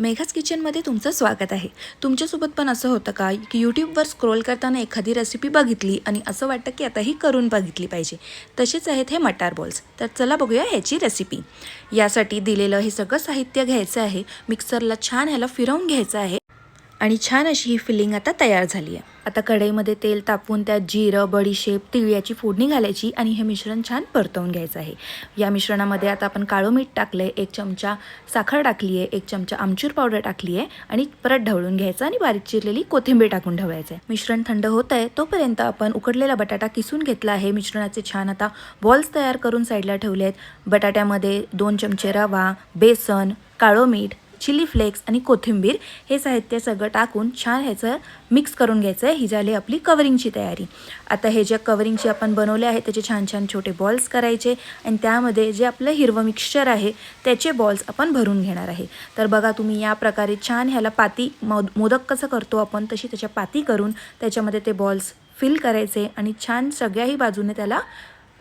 मेघाज किचनमध्ये तुमचं स्वागत आहे. तुमच्यासोबत पण असं होतं का की यूट्यूबवर स्क्रोल करताना एखादी रेसिपी बघितली आणि असं वाटतं की आता ही करून बघितली पाहिजे. तसेच आहेत हे मटार बॉल्स तर चला बघूया ह्याची रेसिपी यासाठी दिलेलं हे सगळं साहित्य घ्यायचं आहे. मिक्सरला छान ह्याला फिरवून घ्यायचं आहे. आणि छान अशी ही फिलिंग आता तयार झाली आहे. आता कढईमध्ये तेल तापवून त्यात जिरं बडीशेप तीळ याची फोडणी घालायची आणि हे मिश्रण छान परतवून घ्यायचं आहे. या मिश्रणामध्ये आता आपण काळं मीठ टाकलं आहे एक चमचा साखर टाकली आहे एक चमचा आमचूर पावडर टाकली आहे आणि परत ढवळून घ्यायचं आणि बारीक चिरलेली कोथिंबीर टाकून ढवळायचं आहे. मिश्रण थंड होत आहे तोपर्यंत आपण उकडलेला बटाटा किसून घेतला आहे. मिश्रणाचे छान आता बॉल्स तयार करून साईडला ठेवले आहेत. बटाट्यामध्ये दोन चमचे रवा बेसन काळं मीठ चिली फ्लेक्स आणि कोथिंबीर हे साहित्य सगळं टाकून छान ह्याचं मिक्स करून घ्यायचं आहे ही झाली आपली कवरिंगची तयारी. आता हे जे कवरिंगची आपण बनवले आहे त्याचे छान छान छोटे बॉल्स करायचे आणि त्यामध्ये जे आपलं हिरवं मिक्सचर आहे त्याचे बॉल्स आपण भरून घेणार आहे. तर बघा तुम्ही या प्रकारे छान ह्याला पाती मोद मोदक कसं करतो आपण तशी त्याच्या पाती करून त्याच्यामध्ये ते बॉल्स फिल करायचे आणि छान सगळ्याही बाजूने त्याला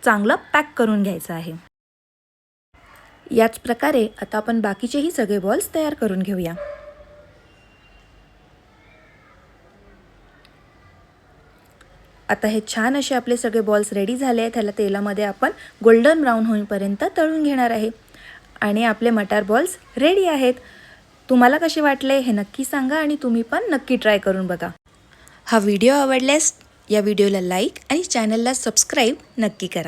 चांगलं पॅक करून घ्यायचं आहे. याच प्रकारे आता आपण बाकीचेही सगळे बॉल्स तयार करून घेऊया. आता हे छान असे आपले सगळे बॉल्स रेडी झाले आहेत. ह्याला तेलामध्ये आपण गोल्डन ब्राऊन होईपर्यंत तळून घेणार आहे. आणि आपले मटार बॉल्स रेडी आहेत. तुम्हाला कसे वाटले हे नक्की सांगा आणि तुम्ही पण नक्की ट्राय करून बघा. हा व्हिडिओ आवडल्यास या व्हिडिओला लाईक आणि चॅनलला सबस्क्राईब नक्की करा.